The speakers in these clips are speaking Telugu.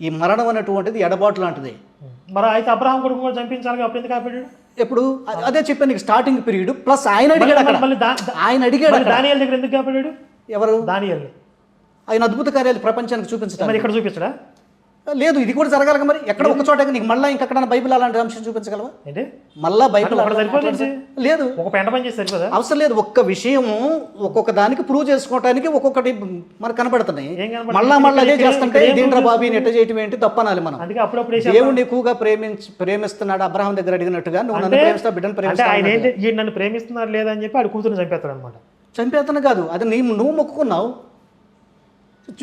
ఈ మరణం అనేటువంటిది ఎడబాటు లాంటిది. మరి అయితే అబ్రహాం కొడుకు కూడా చంపించాలి అప్పుడు ఎందుకు ఆపాడు ఎప్పుడు? అదే చెప్పాను నీకు స్టార్టింగ్ పీరియడ్ ప్లస్ ఆయన అడిగాడు అక్కడ. ఆయన అడిగాడు దానియల్ దగ్గర ఎందుకు కాపాడాడు ఎవరు? దానియల్ ఆయన అద్భుత కార్యాలు ప్రపంచానికి చూపించడం ఇక్కడ చూపించడా? లేదు ఇది కూడా జరగాలి మరి. ఎక్కడ ఒక చోట నీకు మళ్ళీ ఇంకెక్కడ బైబిల్ అలాంటి అంశం చూపించగలవా? ఏంటి? మళ్ళా బైబిల్ లేదు. ఒక పెంట పని చేసి సరిపోదా? అవసరం లేదు. ఒక్క విషయము ఒక్కొక్క దానికి ప్రూవ్ చేసుకోవడానికి ఒక్కొక్కటి మనకు కనబడుతున్నాయి? మళ్ళా మళ్ళీ అదే చేస్తుంటే ఇదేంట్రా బాబీ నెట్ట చేయటం ఏంటి? తప్పనాలి మనం. దేవుడిని ఎక్కువగా ప్రేమించి ప్రేమిస్తున్నాడు అబ్రహాం దగ్గర అడిగినట్టుగా నువ్వు నన్ను ప్రేమిస్తా బిడ్డను ప్రేమిస్తా నన్ను ప్రేమిస్తున్నారు లేదని చెప్పి ఆడు కూతురు చంపేస్తాడు అనమాట చంపేతను కాదు. అది నీ నువ్వు మొక్కుకున్నావు.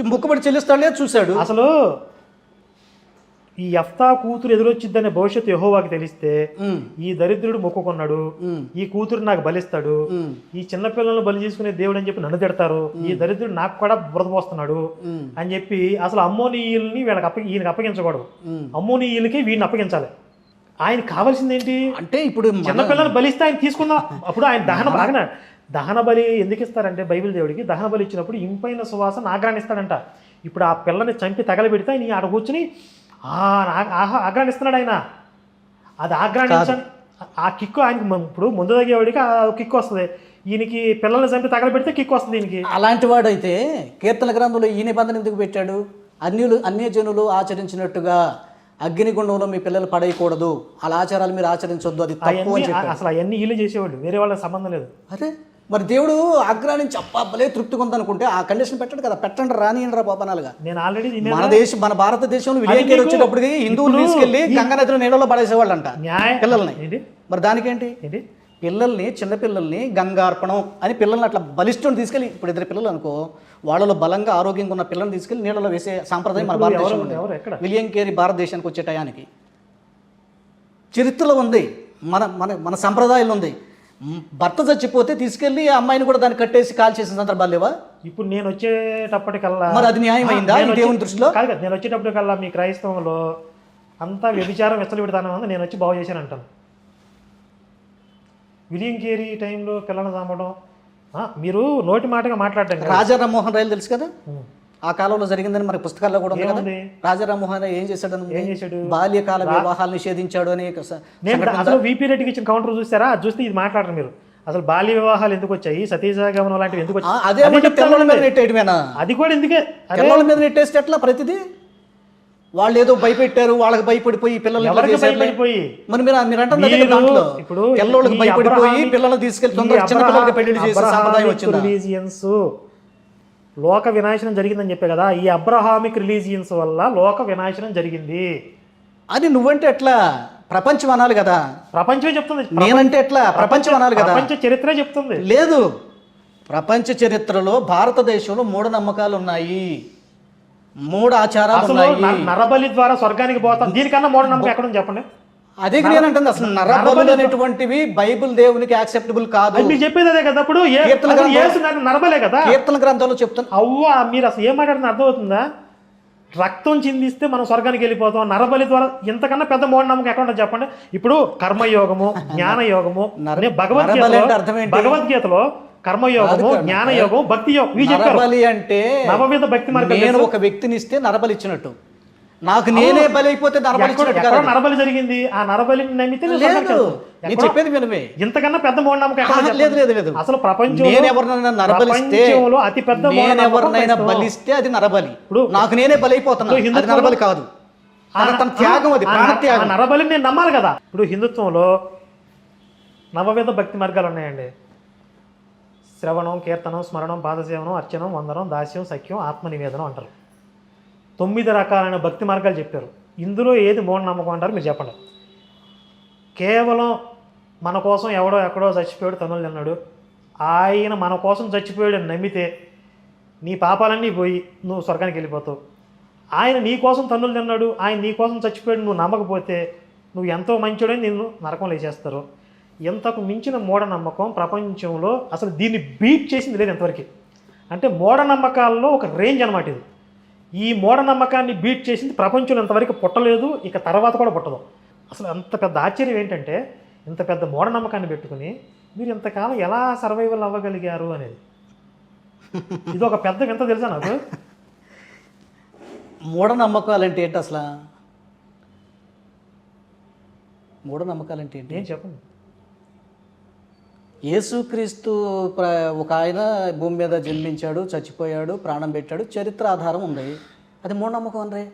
మొక్కుబడి చెల్లిస్తాడు లేదు చూశాడు? అసలు ఈ యఫ్తా కూతురు ఎదురొచ్చిద్దనే భవిష్యత్తు యహోవాకి తెలిస్తే ఈ దరిద్రుడు మొక్కుకున్నాడు ఈ కూతురు నాకు బలిస్తాడు ఈ చిన్న పిల్లలను బలి చేసుకునే దేవుడు అని చెప్పి నన్ను తిడతారు ఈ దరిద్రుడు నాకు కూడా బురద పోస్తున్నాడు ఉమ్, అని చెప్పి అసలు అమ్మోనీయుల్ని వీళ్ళకి అప్ప ఈయనకి అప్పగించకూడదు. అమ్మోనీయులకి వీడిని అప్పగించాలి. ఆయన కావాల్సింది ఏంటి అంటే ఇప్పుడు చిన్న పిల్లలు బలిస్తే ఆయన తీసుకుందాం? అప్పుడు ఆయన దహన బాగా దహన బలి ఎందుకు ఇస్తారంటే బైబిల్ దేవుడికి దహన బలి ఇచ్చినప్పుడు ఇంపైన సువాసన ఆగ్రానిస్తాడంట ఇప్పుడు ఆ పిల్లని చంపి తగలబెడితే ఆయన ఆడ కూర్చుని ఆ నా- ఆహా ఆగ్రానిస్తున్నాడు ఆయన. అది ఆగ్రానించ ఆ కిక్కు ఆయనకి ఇప్పుడు ముందు తగ్గేవాడికి ఆ కిక్కు వస్తుంది. ఈయనకి పిల్లల్ని చంపి తగలబెడితే కిక్కు వస్తుంది ఈయనకి. అలాంటి వాడైతే కీర్తన గ్రంథంలో ఈ నిబంధన ఎందుకు పెట్టాడు? అన్యులు అన్య జనులు ఆచరించినట్టుగా అగ్నిగుండంలో మీ పిల్లలు పడేయకూడదు. అలా ఆచారాలు మీరు ఆచరించొద్దు. అది తప్పు అని చెప్పాడు. అసలు అవన్నీ వీళ్ళు చేసేవాళ్ళు. వేరే వాళ్ళకి సంబంధం లేదు. అరే మరి దేవుడు ఆగ్రహించి అబ్బాబ్బలే తృప్తిగా ఉందనుకుంటే ఆ కండిషన్ పెట్టాడు కదా. పెట్టండి రానియండి రా పాపనాలుగా నేను ఆల్రెడీ మన దేశం మన భారతదేశంలో విలేకరు వచ్చేటప్పటికి హిందువులు తీసుకెళ్ళి గంగా నదిలో నీళ్ళలో పడేసేవాళ్ళంట. న్యాయ పిల్లల్ని. మరి దానికేంటి? ఏంటి? పిల్లల్ని చిన్న పిల్లల్ని గంగార్పణం అని పిల్లల్ని అట్లా బలిష్టం తీసుకెళ్ళి ఇప్పుడు ఇద్దరు పిల్లలు అనుకో వాళ్ళలో బలంగా ఆరోగ్యంగా ఉన్న పిల్లల్ని తీసుకెళ్ళి నీళ్ళలో వేసే సాంప్రదాయం మన భారతదేశంలో ఎక్కడ? విలియం కేరీ భారతదేశానికి వచ్చే టయానికి. చరిత్రలో ఉంది. మన మన మన సంప్రదాయంలో ఉంది. భర్త చచ్చిపోతే తీసుకెళ్ళి ఆ అమ్మాయిని కూడా దాన్ని కట్టేసి కాల్ చేసిన సందర్భాలు లేవా? ఇప్పుడు నేను వచ్చేటప్పటికల్లా మరి అది న్యాయమైందా? దేవుని దృష్టిలో? కాదు నేను వచ్చేటప్పటికల్లా మీ క్రైస్తవంలో అంతా వ్యభిచారం వెచ్చలు పెడతాను ఉంది నేను వచ్చి బాగు చేశాను అంటాను. విలియం కేరీ టైంలో పిల్లలు చంపడం మీరు నోటి మాటగా మాట్లాడటం కాదు. రాజా రామ్మోహన్ రాయలు తెలుసు కదా. ఆ కాలంలో జరిగిందని మన పుస్తకాల్లో కూడా ఉంది కదా? ఏముంది? రాజా రామ్మోహన్ రాయ్ ఏం చేశాడని ఏం చేశాడు? బాల్యకాల వివాహాలు నిషేధించాడు అని అసలు వీపీ రెడ్డికి ఇచ్చిన కౌంటర్ చూస్తారా? అది చూస్తే ఇది మాట్లాడరు మీరు. అసలు బాల్య వివాహాలు ఎందుకు వచ్చాయి? సతీసాగమనం లాంటివి ఎందుకు వచ్చాయి? అదే మీద. నెట్టేయటమేనా? అది కూడా ఎందుకే? తెల్లల మీద నెట్టేస్తే ఎట్లా ప్రతిదీ? వాళ్ళు ఏదో భయపెట్టారు వాళ్ళకి భయపడిపోయి చేశారులే. భయపడిపోయి? మరి మీరు ఇప్పుడు ఈ భయపడిపోయి ఈ తొందరగా చిన్న పిల్లలకి పెళ్ళి చేసే సాంప్రదాయం అబ్రహామిక్ వచ్చిందా? లోక వినాశనం జరిగిందని చెప్పే కదా ఈ అబ్రహామిక్ రిలీజియన్స్ వల్ల లోక వినాశనం జరిగింది. అది నువ్వంటే ఎట్లా ప్రపంచం అనాలి కదా? ప్రపంచమే చెప్తుంది. నేనంటే ఎట్లా? ప్రపంచం అనాలి కదా? ప్రపంచ చరిత్రే చెప్తుంది. లేదు. ప్రపంచ చరిత్రలో భారతదేశంలో మూఢనమ్మకాలు ఉన్నాయి. మూడు ఆచారాలు నరబలి ద్వారా స్వర్గానికి పోతాం. దీనికన్నా మూఢనమ్మకం ఎక్కడ చెప్పండి. అదే నేనంటుంది అసలు. నరబలు అనేటువంటివి బైబిల్ దేవునికి యాక్సెప్టబుల్ కాదు. మీరు చెప్పేది అదే కదా అప్పుడు నరబలే కదా. కీర్తన గ్రంథంలో చెప్తాను అవ్వ మీరు అసలు ఏం మాట్లాడుతున్న అర్థమవుతుందా? రక్తం చిందిస్తే మనం స్వర్గానికి వెళ్ళిపోతాం. నరబలి ద్వారా ఇంతకన్నా పెద్ద మూఢనమ్మకం ఎక్కడ ఉంటుంది చెప్పండి. ఇప్పుడు కర్మయోగము జ్ఞానయోగము నేను నరబలి భగవద్గీతలో అర్థం కర్మయోగము జ్ఞానయోగం భక్తి యోగం నరబలి అంటే నవవిధ భక్తి మార్గం నేను ఒక వ్యక్తిని ఇస్తే నరబలి ఇచ్చినట్టు. నాకు నేనే బలి అయిపోతే నరబలి నరబలి జరిగింది. ఆ నరబలిని నమ్మితే. నేను చెప్పేది వినవే. ఇంతకన్నా పెద్ద మూఢనమ్మకం? లేదు లేదు లేదు. అసలు ప్రపంచంలో నేను ఎవరినైనా నరబలిస్తే ప్రపంచంలో అతి పెద్ద నేను ఎవరినైనా. బలిస్తే అది నరబలి. ఇప్పుడు- నాకు నేనే బలి అయిపోతున్నా ఇప్పుడు అది నరబలి కాదు. తన- త్యాగం అది త్యాగం. నరబలిని నేను నమ్మాలి కదా. ఇప్పుడు హిందుత్వంలో నవవిధ భక్తి మార్గాలు ఉన్నాయండి. శ్రవణం కీర్తనం స్మరణం పాదసేవనం అర్చనం వందనం దాస్యం సఖ్యం ఆత్మ నివేదనం అంటారు. తొమ్మిది రకాలైన భక్తి మార్గాలు చెప్పారు. ఇందులో ఏది మూఢనమ్మకం అంటారు మీరు చెప్పండి. కేవలం మన కోసం ఎవడో ఎక్కడో చచ్చిపోయాడు తనులు తిన్నాడు. ఆయన మన కోసం చచ్చిపోయాడు అని నమ్మితే నీ పాపాలన్నీ పోయి నువ్వు స్వర్గానికి వెళ్ళిపోతావు. ఆయన నీ కోసం తన్నులు తిన్నాడు ఆయన నీ కోసం చచ్చిపోయాడు నువ్వు నమ్మకపోతే నువ్వు ఎంతో మంచోడని నిన్ను నరకంలో వేసేస్తారు ఇంతకు మించిన మూఢనమ్మకం ప్రపంచంలో అసలు దీన్ని బీట్ చేసింది లేదు ఎంతవరకు అంటే మూఢనమ్మకాల్లో ఒక రేంజ్ అనమాట ఇది. ఈ మూఢనమ్మకాన్ని బీట్ చేసింది ప్రపంచంలో ఇంతవరకు పుట్టలేదు ఇక తర్వాత కూడా పుట్టదు. అసలు అంత పెద్ద ఆశ్చర్యం ఏంటంటే ఇంత పెద్ద మూఢనమ్మకాన్ని పెట్టుకుని మీరు ఇంతకాలం ఎలా సర్వైవల్ అవ్వగలిగారు అనేది. ఇది ఒక పెద్ద వింత తెలుసా నాకు? మూఢనమ్మకాలు అంటే ఏంటి అసలు? మూఢనమ్మకాలు అంటే ఏంటి? ఏం చెప్పండి యేసుక్రీస్తు ప్ర ఒక ఆయన భూమి మీద జన్మించాడు చచ్చిపోయాడు ప్రాణం పెట్టాడు చరిత్ర ఆధారం ఉంది. అది మూఢనమ్మకం అనరే.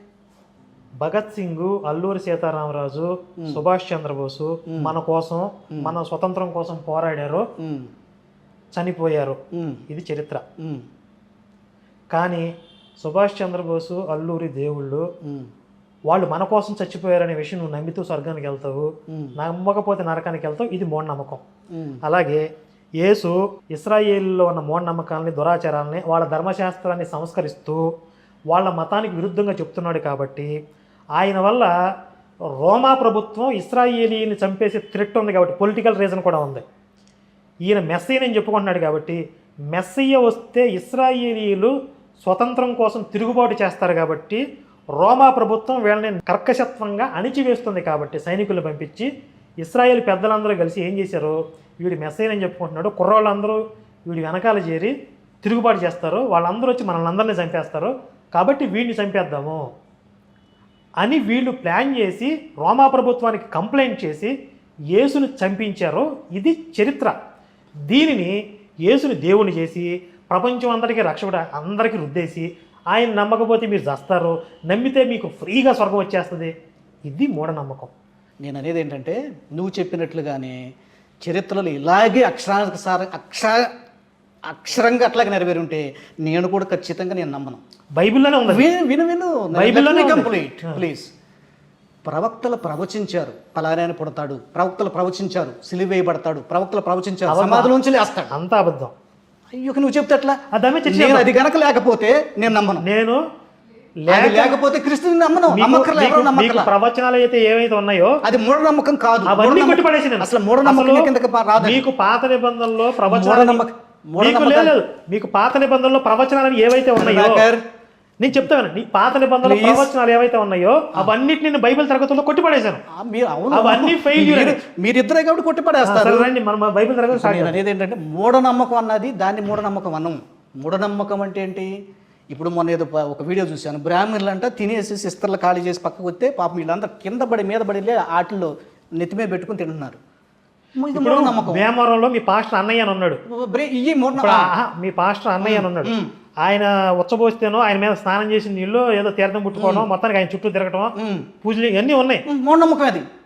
భగత్ సింగ్ అల్లూరి సీతారామరాజు సుభాష్ చంద్రబోసు మన కోసం మన స్వతంత్రం కోసం పోరాడారు. చనిపోయారు. ఇది చరిత్ర. కానీ సుభాష్ చంద్రబోసు అల్లూరి దేవుళ్ళు వాళ్ళు మన కోసం చచ్చిపోయారనే విషయం నువ్వు నమ్మితూ స్వర్గానికి వెళ్తావు నమ్మకపోతే నరకానికి వెళ్తావు ఇది మూఢనమ్మకం. అలాగే యేసు ఇస్రాయేల్లో ఉన్న మూఢనమ్మకాలని దురాచారాలని వాళ్ళ ధర్మశాస్త్రాన్ని సంస్కరిస్తూ వాళ్ళ మతానికి విరుద్ధంగా చెప్తున్నాడు కాబట్టి ఆయన వల్ల రోమా ప్రభుత్వం ఇస్రాయేలీని చంపేసి థ్రెట్ ఉంది కాబట్టి పొలిటికల్ రీజన్ కూడా ఉంది. ఈయన మెస్సయ్య అని చెప్పుకుంటున్నాడు కాబట్టి మెస్సయ్య వస్తే ఇస్రాయేలీలు స్వతంత్రం కోసం తిరుగుబాటు చేస్తారు కాబట్టి రోమా ప్రభుత్వం వీళ్ళని కర్కశత్వంగా అణిచివేస్తుంది కాబట్టి సైనికులు పంపించి ఇస్రాయేల్ పెద్దలందరూ కలిసి ఏం చేశారు? వీడి మెస్సయ్య అని చెప్పుకుంటున్నాడు. కుర్రోళ్ళందరూ వీడి వెనకాల చేరి తిరుగుబాటు చేస్తారు. వాళ్ళందరూ వచ్చి మనల్ని అందరినీ చంపేస్తారు. కాబట్టి వీడిని చంపేద్దాము అని వీళ్ళు ప్లాన్ చేసి రోమా ప్రభుత్వానికి కంప్లైంట్ చేసి యేసును చంపించారు. ఇది చరిత్ర. దీనిని యేసుని దేవుని చేసి ప్రపంచం అందరికీ రక్షకుడు అందరికీ రుద్దేసి ఆయన నమ్మకపోతే మీరు చస్తారు? నమ్మితే మీకు ఫ్రీగా స్వర్గం వచ్చేస్తుంది? ఇది మూఢనమ్మకం. నేను అనేది ఏంటంటే నువ్వు చెప్పినట్లుగానే చరిత్రలో ఇలాగే అక్షరానుసార అక్షర అక్షరంగా అట్లాగే నెరవేరి ఉంటే నేను కూడా ఖచ్చితంగా నేను నమ్మను. బైబిల్లోనే ఉంది విను విను బైబిల్లోనే. కంప్లీట్ ప్లీజ్ ప్రవక్తలు ప్రవచించారు. పలానాయన పుడతాడు. ప్రవక్తలు ప్రవచించారు. సిలివేయబడతాడు ప్రవక్తలు ప్రవచించారు. సమాధిలోంచి లేస్తాడు. అంతా అబద్ధం. అయ్యో నువ్వు చెప్తే ఎట్లా? అదమే నేను అది గనక లేకపోతే నేను నమ్మను. నేను లేకపోతే క్రిస్తుని నమ్మను. మీకు- నమ్మకర్లే ప్రవచనాలు అయితే ఏవైతే ఉన్నాయో అది మూఢనమ్మకం కాదు. అవన్నీ మూఢనమ్మకం- కొట్టిపడేసి నేను. అసలు మూఢనమ్మకం కిందకి రాదు మీకు పాత నిబంధనలో ప్రవచనాలు మూఢనమ్మకం మీకు లేదు మీకు పాత నిబంధనలో ప్రవచనాలు ఏవైతే ఉన్నాయో నేను చెప్తాను నీ పాత నిబంధనలో. ప్రవచనాలు ఏవైతే ఉన్నాయో అవన్నిటిని నేను బైబిల్ తరగతుల్లో కొట్టిపడేశాను. మీరు అవును. అవన్నీ. మీరు- మీరిద్దరే కాబట్టి కొట్టిపడేస్తారు. రండి మనం బైబిల్ తరగతి అనేది ఏంటంటే మూఢనమ్మకం అన్నది దాన్ని మూఢనమ్మకం అన్నం. మూఢనమ్మకం అంటే ఏంటి? ఇప్పుడు మొన్న ఏదో ఒక వీడియో చూశాను. బ్రాహ్మణులు అంట తినేసి సిస్టర్లు ఖాళీ చేసి పక్కకు వస్తే పాపం వీళ్ళంతా కింద పడి మీద పడి ఆటల్లో నెత్తిమే పెట్టుకుని తింటున్నారు. భీమవరంలో మీ పాస్టర్ అన్నయ్య అని ఉన్నాడు. మీ పాస్టర్ అన్నయ్య అని ఉన్నాడు. ఆయన ఉచ్చబోస్తేనో ఆయన మీద స్నానం చేసిన నీళ్ళు ఏదో తీర్థం పుట్టుకోవడం మొత్తానికి ఆయన చుట్టూ తిరగటం పూజలు ఇవన్నీ ఉన్నాయి. మూఢనమ్మకం అది.